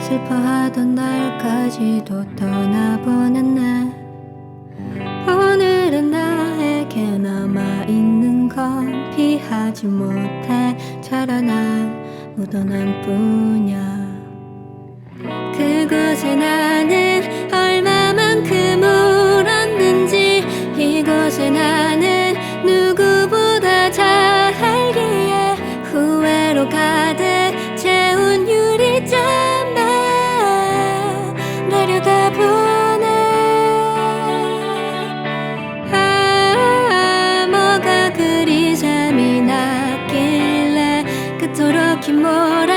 슬퍼하던 날까지도 떠나보는 날. 오늘은 나에게 남아있는 건 피하지 못해 자라난 묻어난 뿐이야. 그곳에 나는 気も